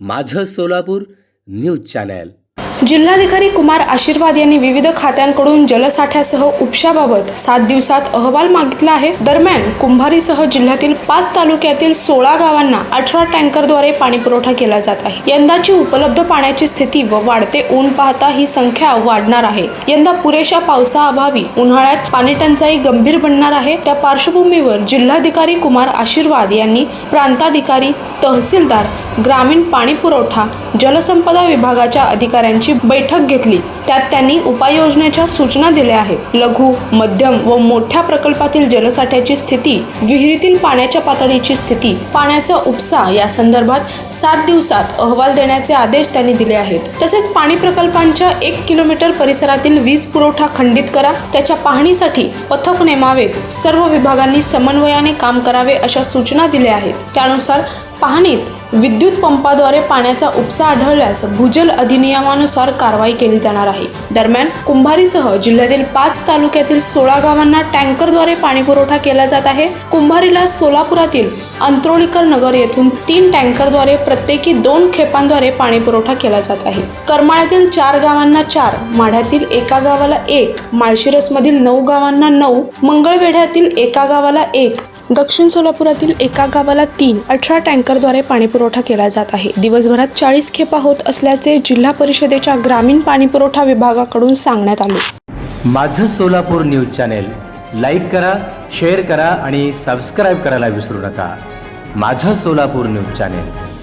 माझं Solapur news channel. जिल्हाधिकारी कुमार आशीर्वाद यांनी विविध खात्यांकडून जलसाठ्यासह उपशाबाबत सात दिवसात अहवाल मागितला आहे. दरम्यान कुंभारीसह जिल्ह्यातील पाच तालुक्यातील सोळा गावांना अठरा टँकरद्वारे पाणी पुरवठा केला जात आहे. यंदाची उपलब्ध पाण्याची स्थिती व वाढते ऊन पाहता ही संख्या वाढणार आहे. यंदा पुरेशा पावसाअभावी उन्हाळ्यात पाणी टंचाई गंभीर बनणार आहे. त्या पार्श्वभूमीवर जिल्हाधिकारी कुमार आशीर्वाद यांनी प्रांताधिकारी तहसीलदार ग्रामीण पाणी पुरवठा जलसंपदा विभागाच्या अधिकाऱ्यांची बैठक घेतली. त्यात त्यांनी उपाययोजनेच्या सूचना दिल्या आहेत. लघु मध्यम व मोठ्या प्रकल्पातील जलसाठ्याची स्थिती विहिरीतील पाण्याच्या पातळीची स्थिती पाण्याचा उपसा या संदर्भात सात दिवसात अहवाल देण्याचे आदेश त्यांनी दिले आहेत. तसेच पाणी प्रकल्पांच्या एक किलोमीटर परिसरातील वीज पुरवठा खंडित करा त्याच्या पाहणीसाठी पथक नेमावेत सर्व विभागांनी समन्वयाने काम करावे अशा सूचना दिल्या आहेत. त्यानुसार पाहणीत विद्युत पंपाद्वारे पाण्याचा उपसा आढळल्यास भूजल अधिनियमानुसार कारवाई केली जाणार आहे. दरम्यान कुंभारीसह जिल्ह्यातील पाच तालुक्यातील सोळा गावांना टँकरद्वारे पाणीपुरवठा केला जात आहे. कुंभारीला सोलापुरातील अंत्रोळीकर नगर येथून तीन टँकरद्वारे प्रत्येकी दोन खेपांद्वारे पाणीपुरवठा केला जात आहे. करमाळ्यातील चार गावांना चार माढ्यातील एका गावाला एक माळशिरसमधील नऊ गावांना नऊ मंगळवेढ्यातील एका गावाला एक दक्षिण सोलापुरातील एका गावाला तीन अठरा टँकरद्वारे पाणीपुरवठा केला जात आहे. दिवसभरात चाळीस खेपा होत असल्याचे जिल्हा परिषदेच्या ग्रामीण पाणीपुरवठा विभागाकडून सांगण्यात आले. माझं सोलापूर न्यूज चॅनेल लाईक करा शेअर करा आणि सबस्क्राईब करायला विसरू नका. माझं सोलापूर न्यूज चॅनेल.